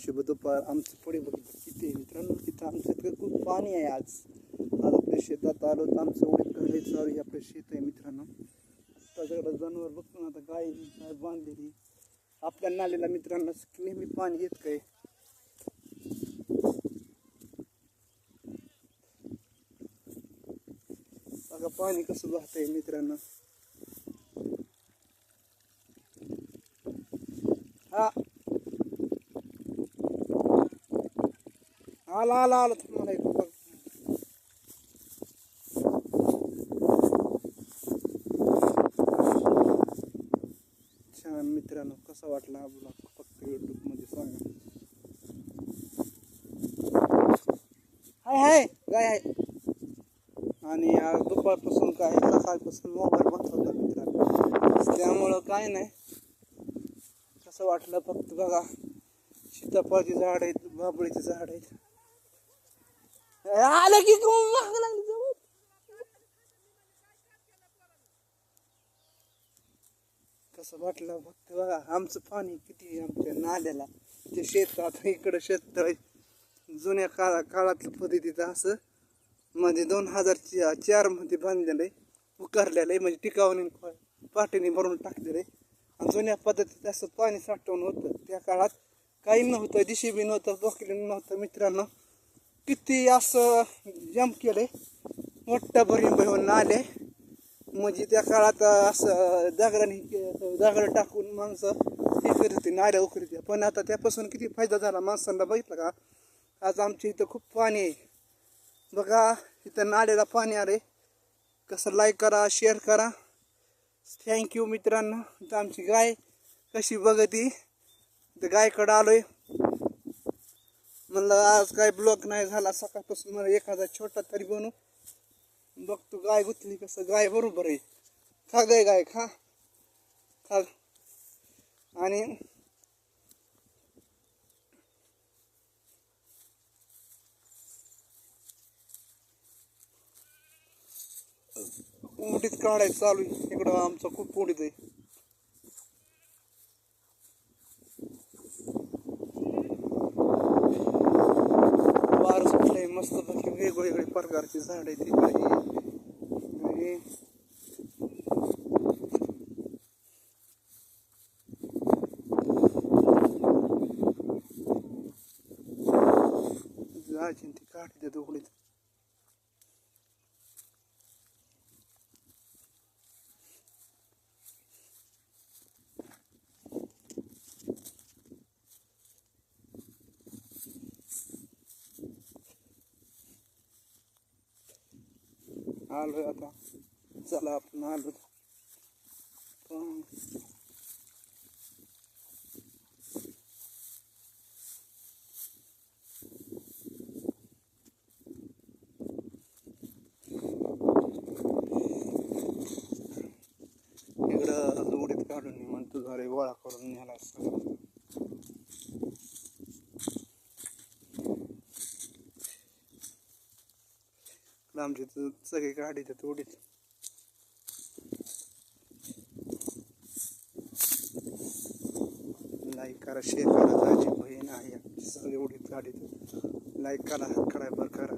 शुभ दुपार आमचं पुढे बघितलं तिथे मित्रांनो? तिथं आमचं इतकं खूप पाणी आहे आज. आज आपल्या शेतात आलो तर आमचं उडीत करायचं चालू आहे आपलं शेत आहे मित्रांनो. त्याच्याकडे जनावर बघतो ना आता गाय गाय बांधलेली. आपल्या नालेला मित्रांनो नेहमी पाणी येत काय बघा पाणी कसं वाहतंय मित्रांनो हा आला आला आला. तुम्हाला एक बघ. छान मित्रांनो कसा वाटला हा ब्लॉग फक्त युट्यूबमध्ये सांगा. हाय हाय काय आहे आणि आज दुपारपासून काय सकाळपासून मोबाईल बंद होता मित्रांनो. त्यामुळं काय नाही. कसं वाटलं फक्त बघा. सीताफळाची झाड आहेत बाबळीचे झाड आहेत. आलं की कोण मागं लागली जवळ कसं वाटलं फक्त बघा आमचं पाणी किती आहे आमच्या नाल्याला. ते शेतात इकडं शेततळ जुन्या काळा काळातल्या पद्धतीचं असं. म्हणजे दोन हजार चा- चारमध्ये बांधलेलं आहे उकारलेलं आहे म्हणजे टिकावून पाठीने भरून टाकलेलं आहे. आणि जुन्या पद्धतीत असं पाणी साठवून होतं. त्या काळात काही नव्हतं दिशी बी नव्हतं बोकली नव्हतं मित्रांनो. किती असं जम केलंय. मोठ्या भरून भरून आले. म्हणजे त्या काळात असं दगडाने दगड टाकून माणसं हे करत होती नाल्या उकरीत पण आता त्यापासून किती फायदा झाला माणसांना बघितलं का? आज आमच्या इथं खूप पाणी आहे. बघा इथं नाल्याला पाणी आले कसं लाईक करा शेअर करा. थँक्यू मित्रांनो. तर आमची गाय कशी बघती? तर गायकडं आलोय. म्हणलं आज काय ब्लॉक नाही झाला सकाळपासून मला एखादा छोटा तरी बनू बघतो गाय गुतली कसं गाय बरोबर आहे. खा गाय गाय खा. खा आणि उडीत काढायचं चालू आहे. इकडं आमचं खूप उडीत आहे. वेगवेगळे प्रकारची झाड आहेत तिकडे आणि जायची ती काढते त्या दोघडीत आलोय आता. चला आपण आलो पण इकडं उडीत काढून म्हणतो अरे गोळा करून न्यायला आमच्या इथं सगळे गाडी त्यात उडीत लाईक करा शेअर करा माझी बहीण आहे सगळे उडीत गाडीत लाईक करा करा बरं करा.